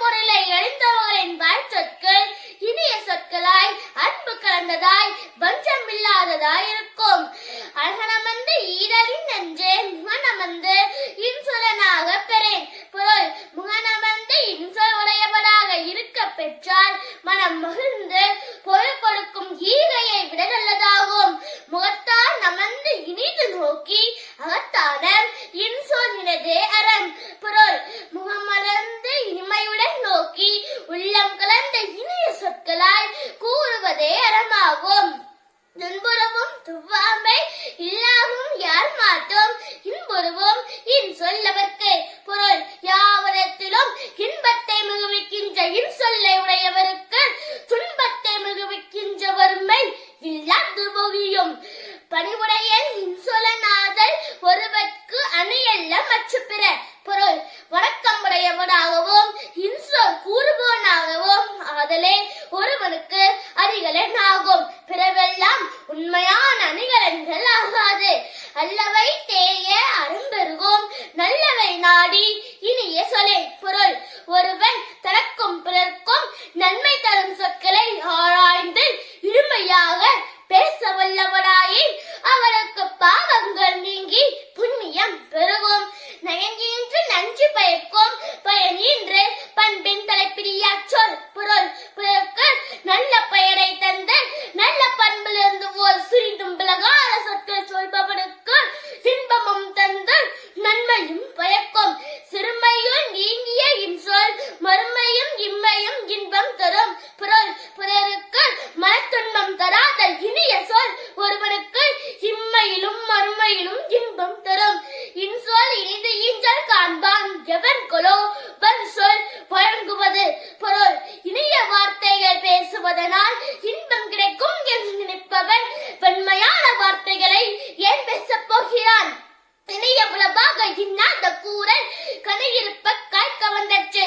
பொருளை எழுந்தவர்களின் சொற்கள். இனிய சொற்களாய் அன்பு கலந்ததாய் பஞ்சம் இல்லாததாய் இருக்கும். அழகனமந்து ஈரலின் நன்றே முகனமந்து இன்சுலனாக பெறேன். பொருள் முகனமந்து இன்சொல் உடையவராக இருக்க பெற்றால் மனம் மகிழ்ந்து பொருள் கொடுக்கும் ஈகையை விட நல்லதாகும். இன்பமாகும் துன்புறவும் துவாமை இல்லாரும் யார் மாட்டோம்? இன்புறவும். இன் சொல்லவர்க்கு பொருள் யாவரத்திலும் இன்பத்தை மிகுவிக்கின்ற இன் சொல்லை உடையவருக்கு துன்பத்தை மிகுவிக்கின்ற வறுமை இல்லாது பொகியும். பணிவுடைய இன்சொலனாதல் ஒருவர்க்கு அணியல்ல மற்ற பிற பொருள் வணக்கம் உடையவனாகவும் இன்சொல் கூறுபவனாகவும் ஆதலே ஒருவனுக்கு அல்லவை தேய துறையிலும் இன்பம் தரும். இன்சொல் இனிது ஈஞ்சல் காண்பான். எவன் கொலோ? வன் சொல் வழங்குவது பொருள். இனிய வார்த்தைகள் பேசுவதனால் இன்பம் கிடைக்கும் என்று நினைப்பவன் வெண்மையான வார்த்தைகளை ஏன் பேசப் போகிறான்? இனிய புலபாக இன்னாத கூறல். கனையிருப்ப காய் கவர்ந்தற்று